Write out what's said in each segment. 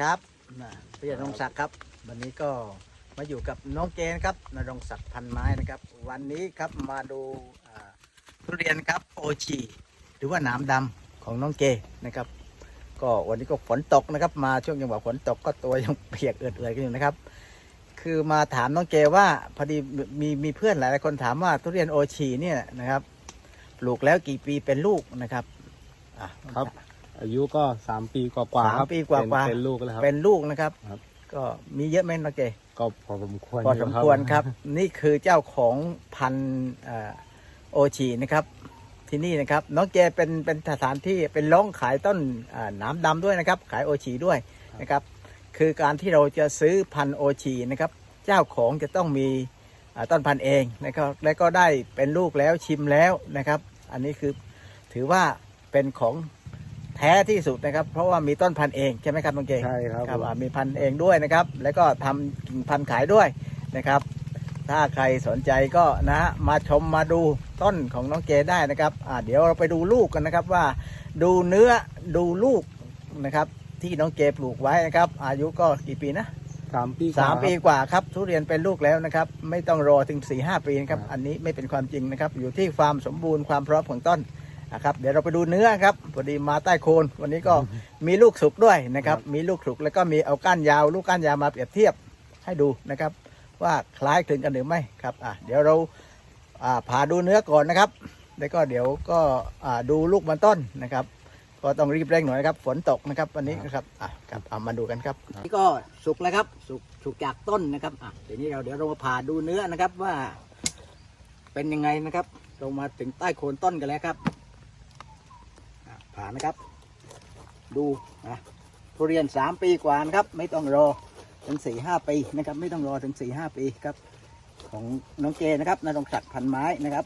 ครับนะพี่ยรงศักดิ์ครับ วันนี้ก็มาอยู่กับน้องเจนครับนรงศักดิ์พันไม้นะครับ วันนี้ครับมาดูทุเรียนครับโอชีหรือว่าหนามดำของน้องเจนะครับ ก็วันนี้ก็ฝนตกนะครับ มาช่วงจังหวะฝนตกก็ตัวยังเปียกเอื่อยๆกันอยู่นะครับ คือมาถามน้องเจว่าพอดีมีมีเพื่อนหลายคนถามว่าทุเรียนโอชีเนี่ยนะครับ ปลูกแล้วกี่ปีเป็นลูกนะครับครับ อายุก็สามปีกว่าๆสามครับปีกว่าๆเป็นเป็นลูกแล้วครับ เป็นลูกนะครับ ครับ ก็มีเยอะไหมน้องเจก็พอสมควรพออยู่สมควรครับ นี่คือเจ้าของพันธุ์เอ่อโอชีนะครับ ที่นี่นะครับ น้องเจเป็นเป็นสถานที่เป็นร้องขายต้นเอ่อหนามดำด้วยนะครับ ขายโอชีด้วยนะครับ คือการที่เราจะซื้อพันธุ์โอชีนะครับ เจ้าของจะต้องมีเอ่อต้นพันธุ์เองนะครับ และก็ได้เป็นลูกแล้วชิมแล้วนะครับ อันนี้คือถือว่าเป็นของแท้ที่สุดนะครับ เพราะว่ามีต้นพันธุ์เองใช่ไหมครับน้องเจใช่ครับครับผมอ่ามีพันธุ์เองด้วยนะครับ แล้วก็ทำกิ่งพันธุ์ขายด้วยนะครับ ถ้าใครสนใจก็นะฮะมาชมมาดูต้นของน้องเจได้นะครับอ่าเดี๋ยวเราไปดูลูกกันนะครับว่า ดูเนื้อดูลูกนะครับ ที่น้องเจปลูกไว้นะครับ อายุก็กี่ปีนะสามปีกว่สามครับปีกว่าครับทุเรียนเป็นลูกแล้วนะครับ ไม่ต้องรอถึง4ีหปีนะครับครับ อันนี้ไม่เป็นความจริงนะครับ อยู่ที่ความสมบูรณ์ความพร้อมของต้น นะครับเดี๋ยวเราไปดูเนื้อครับพอดีมาใต้โคนวันนี้ก็มีลูกสุกด้วยนะครับ มีลูกสุกแล้วก็มีเอาก้านยาวลูกก้านยาวมาเปรียบเทียบให้ดูนะครับ ว่าคล้ายคลึงกันหรือไม่ครับอะเดี๋ยวเราอ่าผ่าดูเนื้อก่อนนะครับ แล้วก็เดี๋ยวก็อ่าดูลูกมันต้นนะครับ ก็ต้องรีบเร่งหน่อยนะครับ ฝนตกนะครับวันนี้นะครับอะครับเอามาดูกันครับนี่ก็สุกแล้วครับสุกสุกจากต้นนะครับอะเดี๋ยวนี้เราเดี๋ยวเรามาผ่าดูเนื้อนะครับว่า เป็นยังไงนะครับ เรามาถึงใต้โคนต้นกันแล้วครับอะ ผ่านนะครับ ดูนะทุเรียนสามปีกว่านะครับ ไม่ต้องรอถึงสี่ห้าปีนะครับ ไม่ต้องรอถึงสี่ห้าปีครับ ของน้องเจนะครับนรงศักดิ์พันไม้นะครับ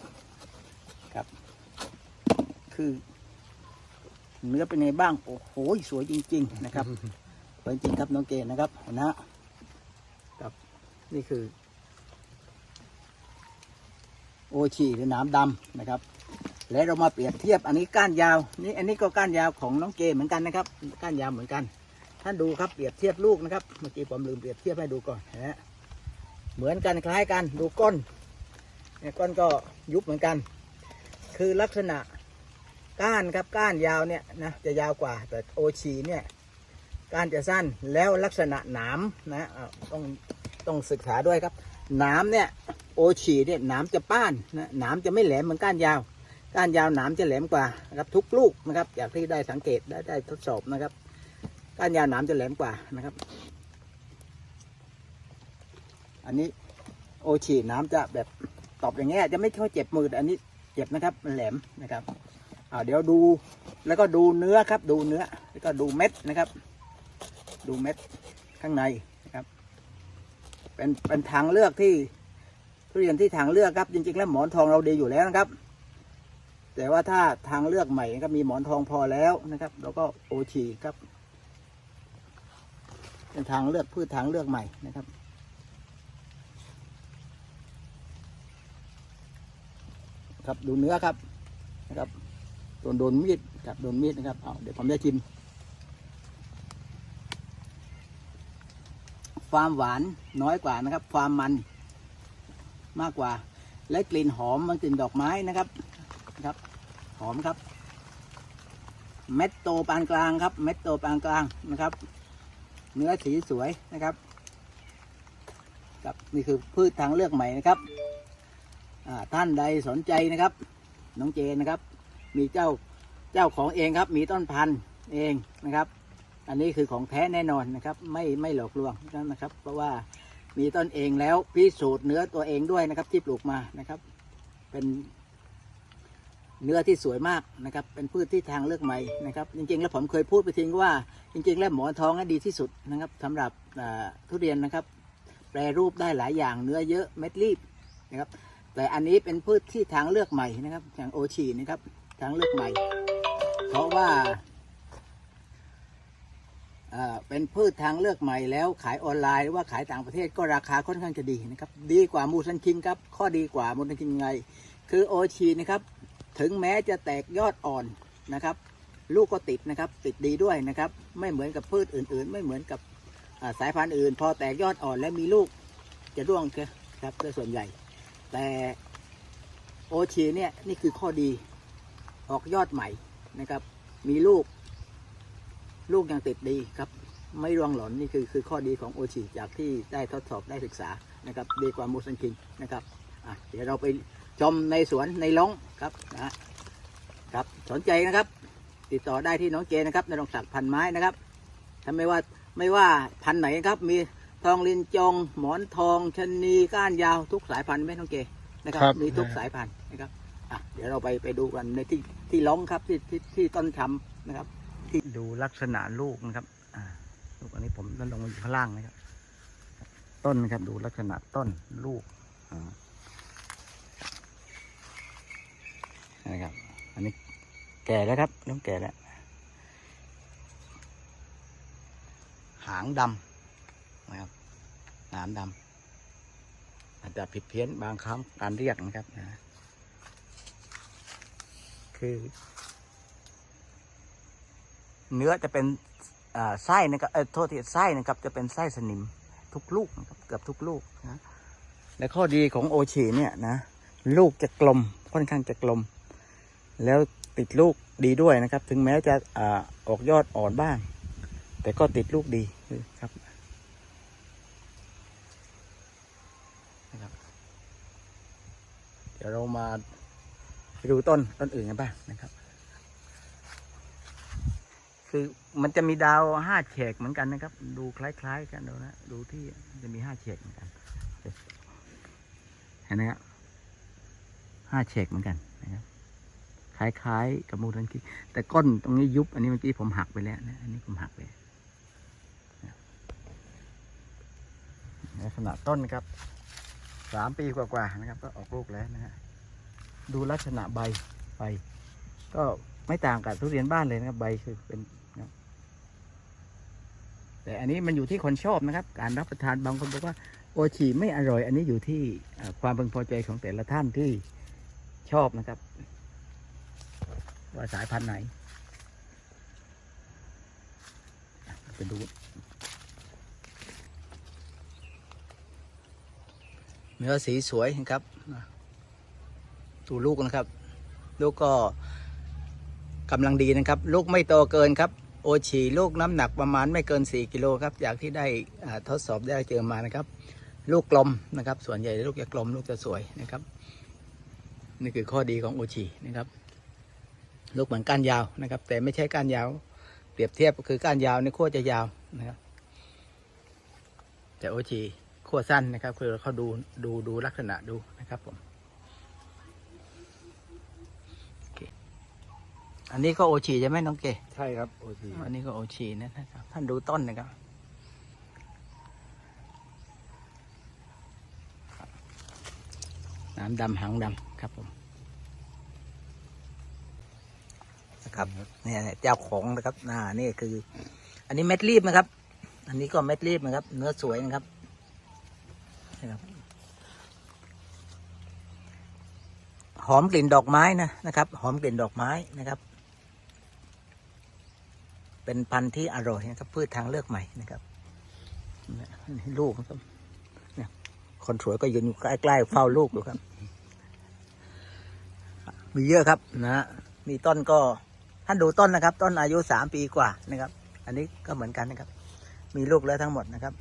ครับ คือเนื้อเป็นไงบ้างโอ้โหสวยจริง ๆ นะครับสวยจริงครับน้องเกณฑ์นะครับนะครับนี่คือ โอชีหรือน้ำดำนะครับ และเรามาเปรียบเทียบอันนี้ก้านยาวนี่อันนี้ก็ก้านยาวของน้องเกเหมือนกันนะครับ ก้านยาวเหมือนกัน ท่านดูครับเปรียบเทียบลูกนะครับเมื่อกี้ผมลืมเปรียบเทียบให้ดูก่อนนะฮะเหมือนกันคล้ายกันดูก้นเนี่ยก้นก็ยุบเหมือนกัน คือลักษณะก้านครับก้านยาวเนี่ยนะจะยาวกว่าแต่โอชีเนี่ยก้านจะสั้นแล้วลักษณะหนามนะต้องต้องศึกษาด้วยครับหนามเนี่ยโอชีเนี่ยหนามจะป้านนะหนามจะไม่แหลมเหมือนก้านยาว ก้านยาวหนามจะแหลมกว่านะครับทุกลูกนะครับจากที่ได้สังเกตได้ได้ทดสอบนะครับ ก้านยาวหนามจะแหลมกว่านะครับ อันนี้โอชีหนาจะแบบตอบอย่างเงี้ยจะไม่ค่อยเจ็บมือแต่อันนี้เจ็บนะครับมันแหลมนะครับอ่าเดี๋ยวดูแล้วก็ดูเนื้อครับ ดูเนื้อแล้วก็ดูเม็ดนะครับ ดูเม็ดข้างในนะครับ เป็นเป็นทางเลือกที่ทุเรียนที่ทางเลือกครับ จริงๆ แล้วหมอนทองเราดีอยู่แล้วนะครับ แต่ว่าถ้าทางเลือกใหม่นะครับมีหมอนทองพอแล้วนะครับ แล้วก็โอชีครับเป็นทางเลือกพืชทางเลือกใหม่นะครับ ครับดูเนื้อครับนะครับโดนโดนมีดครับโดนมีดนะครับเอาเดี๋ยวผมจะชิมความหวานน้อยกว่านะครับ ความมันมากกว่า และกลิ่นหอมมันกลิ่นดอกไม้นะครับ ครับ หอมครับ เม็ดโตปานกลางครับ เม็ดโตปานกลางนะครับ เนื้อสีสวยนะครับครับนี่คือพืชทางเลือกใหม่นะครับท่านใดสนใจนะครับ น้องเจนะครับ มีเจ้าเจ้าของเองครับ มีต้นพันธุ์เองนะครับ อันนี้คือของแท้แน่นอนนะครับ ไม่ไม่หลอกลวงนะครับ เพราะว่ามีต้นเองแล้วพิสูจน์เนื้อตัวเองด้วยนะครับ ที่ปลูกมานะครับ เป็น เนื้อที่สวยมากนะครับ เป็นพืชที่ทางเลือกใหม่นะครับ จริงๆ แล้วผมเคยพูดไปทิ้งว่า จริง ๆ แล้วหมอนทองดีที่สุดนะครับสำหรับทุเรียนนะครับ แปรรูปได้หลายอย่างเนื้อเยอะเม็ดรีบนะครับ แต่อันนี้เป็นพืชที่ทางเลือกใหม่นะครับ อย่างโอชีนะครับ ทางเลือกใหม่ เพราะว่าเป็นพืชทางเลือกใหม่แล้วขายออนไลน์หรือว่าขายต่างประเทศก็ราคาค่อนข้างจะดีนะครับ ดีกว่ามูซันคิงครับ ข้อดีกว่ามูซันคิงไง คือโอชีนะครับ ถึงแม้จะแตกยอดอ่อนนะครับ ลูกก็ติดนะครับ ติดดีด้วยนะครับ ไม่เหมือนกับพืชอื่น ๆ ไม่เหมือนกับสายพันธุ์อื่น พอแตกยอดอ่อนแล้วมีลูกจะร่วงครับโดยส่วนใหญ่ แต่โอชีเนี่ยนี่คือข้อดีออกยอดใหม่นะครับ มีลูก ลูกยังติดดีครับ ไม่ร่วงหล่นนี่คือคือข้อดีของโอชีจากที่ได้ทดสอบได้ศึกษานะครับดีกว่ามูสันคิงนะครับเดี๋ยวเราไป ชมในสวนในล้องครับนะฮะครับสนใจนะครับ ติดต่อได้ที่น้องเจนะครับในรงศักดิ์พันไม้นะครับถ้าไม่ว่าไม่ว่าพันธุ์ไหนนะครับ มีทองลินจง หมอนทองชะนีก้านยาวทุกสายพันธุ์ไหมน้องเจนะครับครับ มีทุกสายพันธุ์นะครับอะเดี๋ยวเราไปไปดูกันในที่ที่ล้องครับที่ที่ที่ต้นชำนะครับ ที่ดูลักษณะลูกนะครับอ่าลูกอันนี้ผมต้นลงมาอยู่ข้างล่างนะครับ ต้นนะครับดูลักษณะต้นลูกอ่า นะครับ อันนี้แก่แล้วครับเริ่มแก่แล้ว หางดำนะครับหางดำอาจจะผิดเพี้ยนบางครั้งการเรียกนะครับนะคือ เนื้อจะเป็นไส้นะครับเออโทษทีไส้นะครับ จะเป็นไส้สนิมทุกลูกนะครับเกือบทุกลูกนะและข้อดีของโอชีเนี่ยนะ ลูกจะกลมค่อนข้างจะกลม แล้วติดลูกดีด้วยนะครับ ถึงแม้จะอออกยอดอ่อนบ้าง แต่ก็ติดลูกดีครับนะครับ เดี๋ยวเรามาดูต้นต้นอื่นกันบ้างนะครับ คือมันจะมีดาวห้าแฉกเหมือนกันนะครับ ดูคล้ายๆ กันดูนะ ดูที่จะมีห้าแฉกเหมือนกันเห็นไหมครับห้าแฉกเหมือนกันนะครับ คล้ายๆ กับมูทันคิแต่ก้นตรงนี้ยุบ อันนี้เมื่อกี้ผมหักไปแล้วนะ อันนี้ผมหักไปนะลักษณะต้นครับสามปีกว่าๆนะครับ ก็ออกลูกแล้วนะฮะดูลักษณะใบใบก็ไม่ต่างกับทุเรียนบ้านเลยนะครับ ใบคือเป็นนะแต่อันนี้มันอยู่ที่คนชอบนะครับ การรับประทานบางคนบอกว่าโอชีไม่อร่อย อันนี้อยู่ที่ความพึงพอใจของแต่ละท่านที่ชอบนะครับ ว่าสายพันธุ์ไหนไปดู เนื้อสีสวยนะครับอะดูลูกนะครับ ลูกก็กำลังดีนะครับ ลูกไม่โตเกินครับ โอชีลูกน้ำหนักประมาณไม่เกิน 4 กิโลครับ จากที่ได้ทดสอบได้เจอมานะครับ ลูกกลมนะครับ ส่วนใหญ่ลูกจะกลมลูกจะสวยนะครับ นี่คือข้อดีของโอชีนะครับ ลูกเหมือนก้านยาวนะครับ แต่ไม่ใช่ก้านยาว เปรียบเทียบก็คือก้านยาวในขั้วจะยาวนะครับแต่โอชีขั้วสั้นนะครับ คือเขาดูดูดูลักษณะดูนะครับผมโอเคอันนี้ก็โอชีใช่ไหมน้องเกใช่ครับโอทีอันนี้ก็โอชีนะครับ ท่านดูต้นนะครับน้ำดำหางดำครับผมนะ ครับเนี่ยเจ้าของนะครับน่านี่คือ อันนี้เม็ดรีบนะครับ อันนี้ก็เม็ดรีบนะครับ เนื้อสวยนะครับนะครับ หอมกลิ่นดอกไม้นะนะครับ หอมกลิ่นดอกไม้นะครับ เป็นพันธุ์ที่อร่อยนะครับพืชทางเลือกใหม่นะครับเนี่ยนี่ลูกนะครับเนี่ยคนสวยก็ยืนอยู่ใกล้ๆเฝ้าลูกอยู่ครับ มีเยอะครับนะฮะมีต้นก็ ท่านดูต้นนะครับ ต้นอายุสามปีกว่านะครับ อันนี้ก็เหมือนกันนะครับ มีลูกแล้วทั้งหมดนะครับ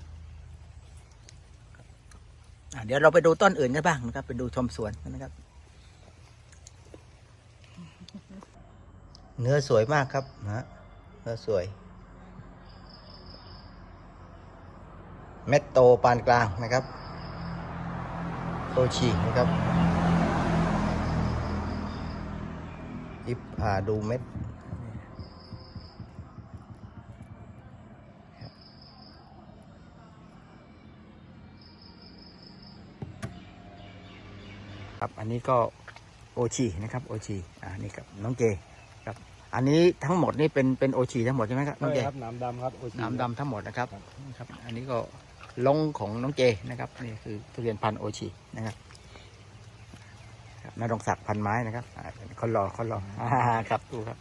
เดี๋ยวเราไปดูต้นอื่นกันบ้างนะครับ ไปดูชมสวนนะครับ เนื้อสวยมากครับนะเนื้อสวย เม็ดโตปานกลางนะครับโอชีนะครับ อิบอ่าดูเม็ดครับอันนี้ก็โอชีนะครับโอชีอ่านี่ครับน้องเจครับอันนี้ทั้งหมดนี่เป็นเป็นโอชีทั้งหมดใช่ไหมครับน้องใช่เจครับน้ำดำครับโอทีน้ำดำทั้งหมดนะครับครับ อันนี้ก็ลงของน้องเจนะครับนี่คือทุเรียนพันธุ์โอชีนะครับ ครับนรงศักดิ์พันไม้นะครับคนรอคนรอครับดูครับ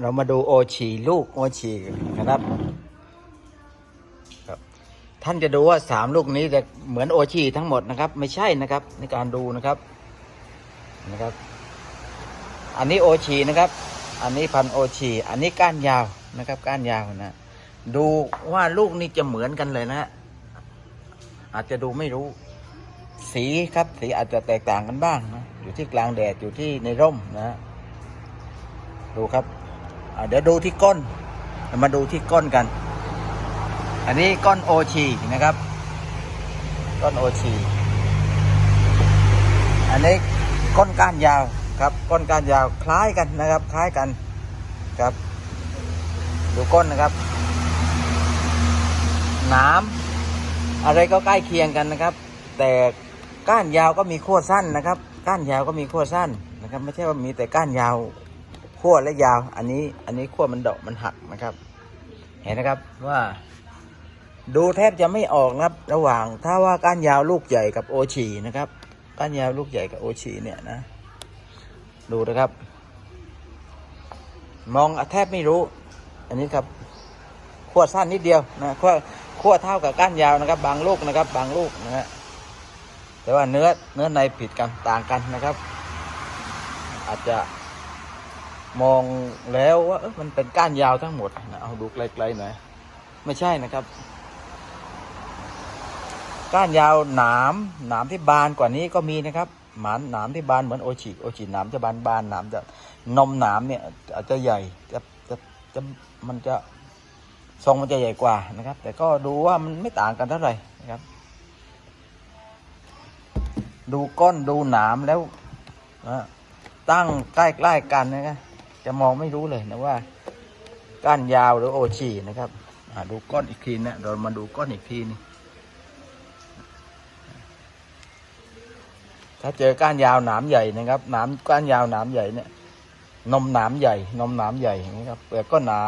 เรามาดูโอชีลูกโอชีนะครับท่านจะดูว่าสามลูกนี้จะเหมือนโอชีทั้งหมดนะครับ ไม่ใช่นะครับ ในการดูนะครับนะครับ อันนี้โอชีนะครับ อันนี้พันโอชีอันนี้ก้านยาวนะครับ ก้านยาวนะ ดูว่าลูกนี้จะเหมือนกันเลยนะ อาจจะดูไม่รู้ สีครับสีอาจจะแตกต่างกันบ้างนะอยู่ที่กลางแดดอยู่ที่ในร่มนะดูครับเดี๋ยวดูที่ก้น มาดูที่ก้นกัน อันนี้ก้นโอชีนะครับ ก้นโอชีอันนี้ก้นก้านยาวครับก้นก้านยาวคล้ายกันนะครับ คล้ายกันครับ ดูก้นนะครับหนาม อะไรก็ใกล้เคียงกันนะครับ แต่ก้านยาวก็มีขั้วสั้นนะครับ ก้านยาวก็มีขั้วสั้นนะครับ ไม่ใช่ว่ามีแต่ก้านยาวขั้วและยาว อันนี้อันนี้ขั้วมันเดาะมันหักนะครับ เห็นนะครับว่า ดูแทบจะไม่ออกนะครับ ระหว่างถ้าว่าก้านยาวลูกใหญ่กับโอชีนะครับ ก้านยาวลูกใหญ่กับโอชีเนี่ยนะ ดูนะครับ มองแทบไม่รู้ อันนี้ครับขั้วสั้นนิดเดียวนะขั้ว ขั้วเท่ากับก้านยาวนะครับ บางลูกนะครับ บางลูกนะฮะแต่ว่าเนื้อเนื้อในผิดกันต่างกันนะครับ อาจจะมองแล้วว่ามันเป็นก้านยาวทั้งหมดนะเอาดูไกลๆหน่อยไม่ใช่นะครับ ก้านยาวหนามหนามที่บานกว่านี้ก็มีนะครับหมานหนามที่บานเหมือนโอชิโอชิหนามจะบานบานหนามจะนมหนามเนี่ยอาจจะใหญ่จะจะจะมันจะ ทรงมันจะใหญ่กว่านะครับ แต่ก็ดูว่ามันไม่ต่างกันเท่าไหร่นะครับ ดูก้นดูหนามแล้วนะตั้งใกล้ๆกันนะครับจะมองไม่รู้เลยนะว่า ก้านยาวหรือโอชีนะครับอ่าดูก้อนอีกทีนะเรามาดูก้อนอีกทีนึงถ้าเจอก้านยาวหนามใหญ่นะครับหนามก้านยาวหนามใหญ่เนี่ยนมหนามใหญ่ นมหนามใหญ่นี้ครับเปลือกก็หนา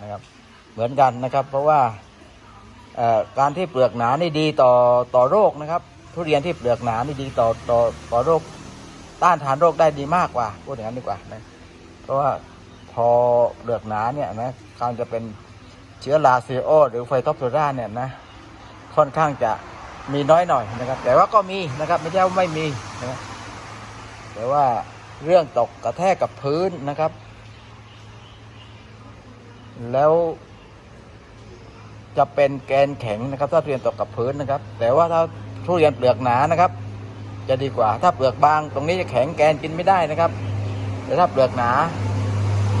นะครับ เหมือนกันนะครับ เพราะว่าการที่เปลือกหนานี่ดีต่อต่อโรคนะครับ ทุเรียนที่เปลือกหนานี่ดีต่อต่อต่อโรค ต้านทานโรคได้ดีมากกว่าพูดอย่างนั้นดีกว่านะเพราะว่าพอเปลือกหนาเนี่ยนะการจะเป็นเชื้อราซิโอหรือไฟทอปโซราเนี่ยนะค่อนข้างจะมีน้อยหน่อยนะครับ แต่ว่าก็มีนะครับไม่ใช่ว่าไม่มีนะแต่ว่าเรื่องตกกระแทกกับพื้นนะครับ แล้ว จะเป็นแกนแข็งนะครับ ถ้าทุเรียนตกกับพื้นนะครับ แต่ว่าถ้าทุเรียนเปลือกหนานะครับ จะดีกว่าถ้าเปลือกบางตรงนี้จะแข็งแกนกินไม่ได้นะครับ แต่ถ้าเปลือกหนา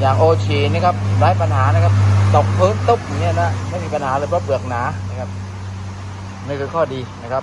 อย่างโอชีนะครับไร้ปัญหานะครับ ตกพื้นตุ๊บอย่างเงี้ยนะไม่มีปัญหาเลยเพราะเปลือกหนานะครับนี่คือข้อดีนะครับ